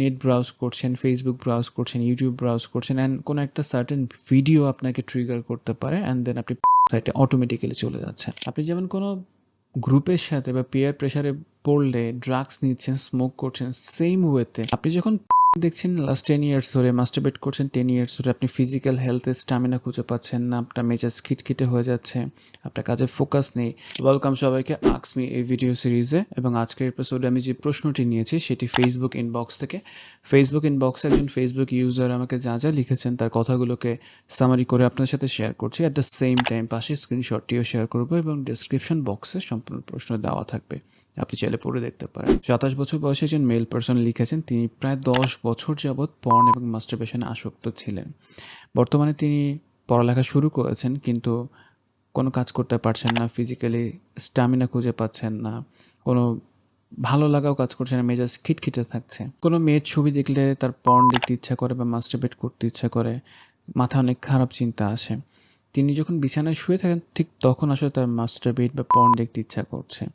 Net browse করছেন Facebook browse করছেন YouTube browse করছেন অ্যান্ড কোনো একটা সার্টেন ভিডিও আপনাকে ট্রিগার করতে পারে অ্যান্ড দেন আপনি সাইটে অটোমেটিক্যালি চলে যাচ্ছেন। আপনি যেমন কোনো গ্রুপের সাথে বা পেয়ার প্রেশারে পড়লে ড্রাগস নিচ্ছেন স্মোক করছেন সেম ওয়েতে আপনি যখন দেখছেন লাস্ট টেন ইয়ার্স ধরে মাস্টারবেট করছেন টেন ইয়ার্স ধরে আপনি ফিজিক্যাল হেলথে স্টামিনা খুঁজে পাচ্ছেন না, আপনার মেজাজ খিটখিটে হয়ে যাচ্ছে, আপনার কাজে ফোকাস নেই। ওয়েলকাম সবাইকে আক্সমি এই ভিডিও সিরিজে এবং আজকের এপিসোডে আমি যে প্রশ্নটি নিয়েছি, সেটি ফেসবুক ইনবক্স থেকে। ফেসবুক ইনবক্সে একজন ফেসবুক ইউজার আমাকে যা যা লিখেছেন, তার কথাগুলোকে সামারি করে আপনার সাথে শেয়ার করছি। অ্যাট দ্য সেম টাইম পাশে স্ক্রিনশটটিও শেয়ার করব এবং ডিসক্রিপশন বক্সে সম্পূর্ণ প্রশ্ন দেওয়া থাকবে। আপনি চাইলে পড়ে দেখতে পারেন। সাতাশ বছর বয়সে একজন মেল পার্সন লিখেছেন, তিনি প্রায় দশ বছর যাবৎ পর্ন এবং মাস্টারবেশনে আসক্ত ছিলেন। বর্তমানে তিনি পড়ালেখা শুরু করেছেন, কিন্তু কোনো কাজ করতে পারছেন না ফিজিক্যালি স্ট্যামিনা খুঁজে পাচ্ছেন না, কোনো ভালো লাগাও কাজ করছে না, মেজাজ খিটখিটে থাকছে। কোনো মেয়ের ছবি দেখলে তার পর্ন দেখতে ইচ্ছা করে বা মাস্টারবেট করতে ইচ্ছা করে মাথা অনেক খারাপ চিন্তা আসে। তিনি যখন বিছানায় শুয়ে থাকেন, ঠিক তখন আসলে তার মাস্টারবেট বা পর্ন দেখতে ইচ্ছা করছে।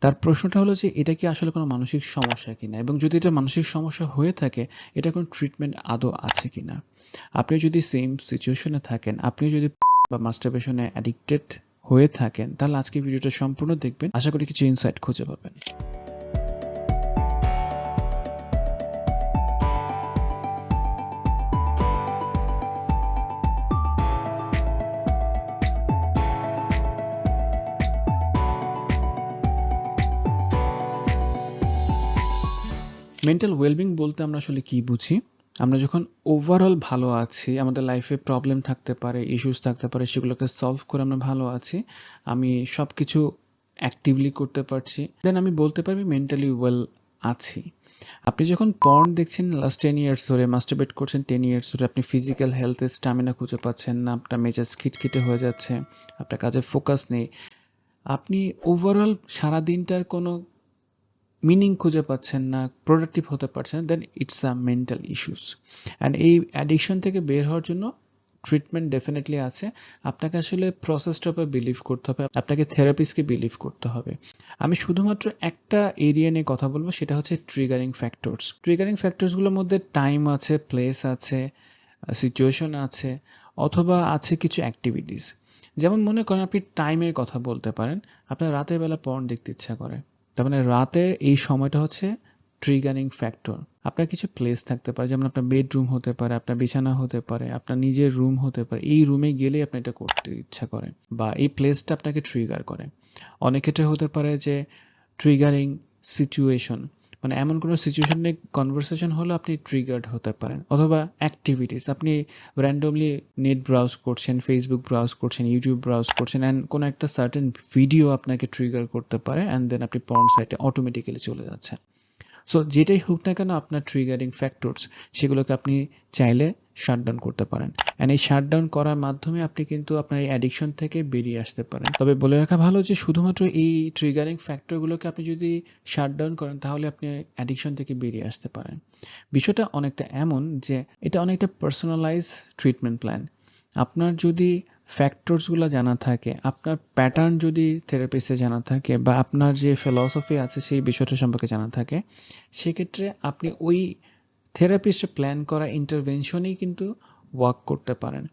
তার প্রশ্নটা হলো যে, এটা কি আসলে কোনো মানসিক সমস্যা কিনা? এবং যদি এটা মানসিক সমস্যা হয়ে থাকে, এটা কোনো ট্রিটমেন্ট আদৌ আছে কিনা? আপনি যদি সেম সিচুয়েশনে থাকেন, আপনি যদি বা মাস্টারবেশনে অ্যাডিক্টেড হয়ে থাকেন, তাহলে আজকে ভিডিওটা সম্পূর্ণ দেখবেন। আশা করি কিছু ইনসাইট খুঁজে পাবেন। মেন্টাল ওয়েলবিং বলতে আমরা আসলে কি বুঝি? আমরা যখন ওভারঅল ভালো আছি, আমাদের লাইফে প্রবলেম থাকতে পারে ইস্যুস থাকতে পারে, সেগুলোকে সলভ করে আমরা ভালো আছি, আমি সব কিছু অ্যাক্টিভলি করতে পারছি দেন আমি বলতে পারবি মেন্টালি ওয়েল আছি। আপনি যখন পর্ন দেখছেন লাস্ট টেন ইয়ার্স ধরে মাস্টারবেট করছেন টেন ইয়ার্স ধরে, আপনি ফিজিক্যাল হেলথে স্টামিনা খুঁজে পাচ্ছেন না, আপনার মেজাজ খিটখিটে হয়ে যাচ্ছে, আপনার কাজে ফোকাস নেই, আপনি ওভারঅল সারা দিনটার কোনো মিনিং খুঁজে পাচ্ছেন না প্রোডাক্টিভ হতে পারছেন then it's a mental issues and এই অ্যাডিকশন থেকে বের হওয়ার জন্য ট্রিটমেন্ট ডেফিনেটলি আছে। আপনাকে আসলে প্রসেসটার উপর বিলিভ করতে হবে, আপনাকে থেরাপিস্টকে বিলিভ করতে হবে। আমি শুধুমাত্র একটা এরিয়া নিয়ে কথা বলব, সেটা হচ্ছে ট্রিগারিং ফ্যাক্টরস ট্রিগারিং ফ্যাক্টরসগুলোর মধ্যে টাইম আছে প্লেস আছে সিচুয়েশন আছে, অথবা আছে কিছু অ্যাক্টিভিটিস যেমন মনে করেন আপনি টাইমের কথা বলতে পারেন, আপনার রাতের বেলা পর্ন দেখতে ইচ্ছা করে। তার মানে রাতের এই সময়টা হচ্ছে ট্রিগারিং ফ্যাক্টর আপনার কিছু প্লেস থাকতে পারে, যেমন আপনার বেডরুম হতে পারে, আপনার বিছানা হতে পারে, আপনার নিজের রুম হতে পারে। এই রুমে গেলেই আপনি এটা করতে ইচ্ছা করে বা এই প্লেসটা আপনাকে ট্রিগার করে। অনেক ক্ষেত্রে হতে পারে যে ট্রিগারিং সিচুয়েশন মানে এমন কোনো সিচুয়েশন কনভারসেশন হলে আপনি ট্রিগার্ড হতে পারেন। অথবা অ্যাক্টিভিটিস আপনি র্যান্ডমলি নেট ব্রাউজ করছেন ফেসবুক ব্রাউজ করছেন ইউটিউব ব্রাউজ করছেন অ্যান্ড কোনো একটা সার্টেন ভিডিও আপনাকে ট্রিগার করতে পারে অ্যান্ড দেন আপনি পর্ন সাইটে অটোমেটিক্যালি চলে যাচ্ছেন। সো যেটাই হোক না কেন আপনার ট্রিগারিং ফ্যাক্টরস সেগুলোকে আপনি চাইলে শাটডাউন করতে পারেন। অ্যান্ড এই শাটডাউন করার মাধ্যমে আপনি কিন্তু আপনার এই অ্যাডিকশন থেকে বেরিয়ে আসতে পারেন। তবে বলে রাখা ভালো যে শুধুমাত্র এই ট্রিগারিং ফ্যাক্টরগুলোকে আপনি যদি শাটডাউন করেন, তাহলে আপনি অ্যাডিকশন থেকে বেরিয়ে আসতে পারেন। বিষয়টা অনেকটা এমন যে এটা অনেকটা পার্সোনালাইজ ট্রিটমেন্ট প্ল্যান আপনার যদি ফ্যাক্টরসগুলো জানা থাকে, আপনার প্যাটার্ন যদি থেরাপিস্টে জানা থাকে বা আপনার যে ফিলসফি আছে সেই বিষয়টা সম্পর্কে জানা থাকে, সেক্ষেত্রে আপনি ওই থেরাপিস্টে প্ল্যান করা ইন্টারভেনশনেই কিন্তু ওয়ার্ক করতে পারেন।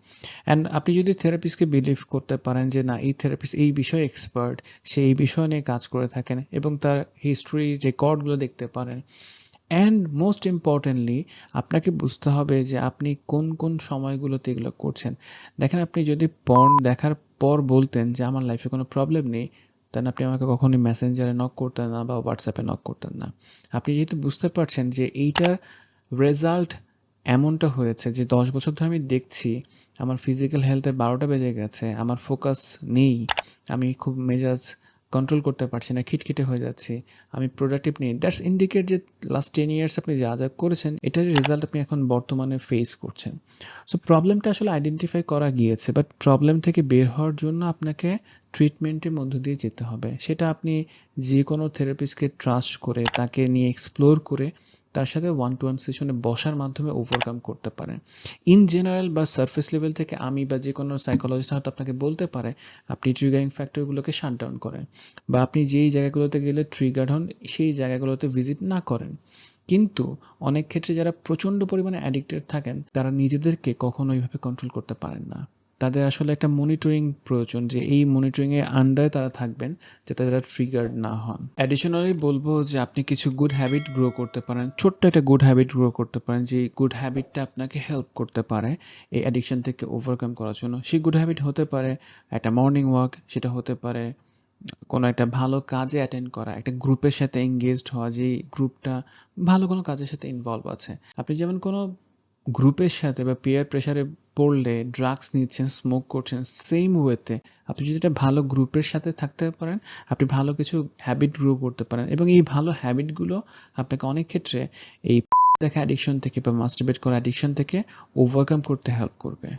অ্যান্ড আপনি যদি থেরাপিস্টকে বিলিভ করতে পারেন যে, না, এই থেরাপিস্ট এই বিষয়ে এক্সপার্ট সে এই বিষয় নিয়ে কাজ করে থাকেন এবং তার হিস্ট্রি রেকর্ডগুলো দেখতে পারেন। অ্যান্ড মোস্ট ইম্পর্টেন্টলি আপনাকে বুঝতে হবে যে, আপনি কোন কোন সময়গুলোতে এগুলো করছেন। দেখেন, আপনি যদি পর্ন দেখার পর বলতেন যে, আমার লাইফে কোনো প্রবলেম নেই তাহলে আপনি আমাকে কখনোই মেসেঞ্জারে নক করতেন না বা হোয়াটসঅ্যাপে নক করতেন না। আপনি যেহেতু বুঝতে পারছেন যে, এইটার রেজাল্ট এমনটা হয়েছে যে দশ বছর ধরে আমি দেখছি আমার ফিজিক্যাল হেলথের বারোটা বেজে গেছে, আমার ফোকাস নেই, আমি খুব মেজাজ কন্ট্রোল করতে পারছি না, খিটখিটে হয়ে যাচ্ছি, আমি প্রোডাক্টিভ নেই। দ্যাটস ইন্ডিকেট যে লাস্ট টেন ইয়ার্স আপনি যা যা করেছেন এটার রেজাল্ট আপনি এখন বর্তমানে ফেস করছেন। সো প্রবলেমটা আসলে আইডেন্টিফাই করা গিয়েছে বাট প্রবলেম থেকে বের হওয়ার জন্য আপনাকে ট্রিটমেন্টের মধ্য দিয়ে যেতে হবে। সেটা আপনি যে কোনো থেরাপিস্টকে ট্রাস্ট করে, তাকে নিয়ে এক্সপ্লোর করে তার সাথে ওয়ান টু ওয়ান সেশনে বসার মাধ্যমে ওভারকাম করতে পারেন ইন জেনারেল বা সার্ফেস লেভেল থেকে আমি বা যে কোনো সাইকোলজিস্ট হয়তো আপনাকে বলতে পারে, আপনি ট্রিগারিং ফ্যাক্টরগুলোকে শাট ডাউন করেন বা আপনি যেই জায়গাগুলোতে গেলে ট্রিগার হন, সেই জায়গাগুলোতে ভিজিট না করেন। কিন্তু অনেক ক্ষেত্রে যারা প্রচণ্ড পরিমাণে অ্যাডিক্টেড থাকেন, তারা নিজেদেরকে কখনো ওইভাবে কন্ট্রোল করতে পারেন না। তাদের আসলে একটা মনিটরিং প্রয়োজন যে এই মনিটরিংয়ে আন্ডারে তারা থাকবেন যাতে তারা ট্রিগার্ড না হন। অ্যাডিশনালি বলব যে আপনি কিছু গুড হ্যাবিট গ্রো করতে পারেন, ছোট্ট একটা গুড হ্যাবিট গ্রো করতে পারেন, যে গুড হ্যাবিটটা আপনাকে হেল্প করতে পারে এই অ্যাডিকশন থেকে ওভারকাম করার জন্য। সেই গুড হ্যাবিট হতে পারে একটা মর্নিং ওয়াক সেটা হতে পারে কোনো একটা ভালো কাজে অ্যাটেন্ড করা, একটা গ্রুপের সাথে এঙ্গেজড হওয়া, যে গ্রুপটা ভালো কোনো কাজের সাথে ইনভলভ আছে। আপনি যেমন কোনো গ্রুপের সাথে বা পেয়ার প্রেশারে পড়লে ড্রাগস নিচ্ছেন স্মোক করছেন সেম ওয়েতে আপনি যদি একটা ভালো গ্রুপের সাথে থাকতে পারেন, আপনি ভালো কিছু হ্যাবিট গ্রো করতে পারেন এবং এই ভালো হ্যাবিটগুলো আপনাকে অনেক ক্ষেত্রে এই দেখা অ্যাডিকশন থেকে বা মাস্টারবেট করা অ্যাডিকশন থেকে ওভারকাম করতে হেল্প করবে।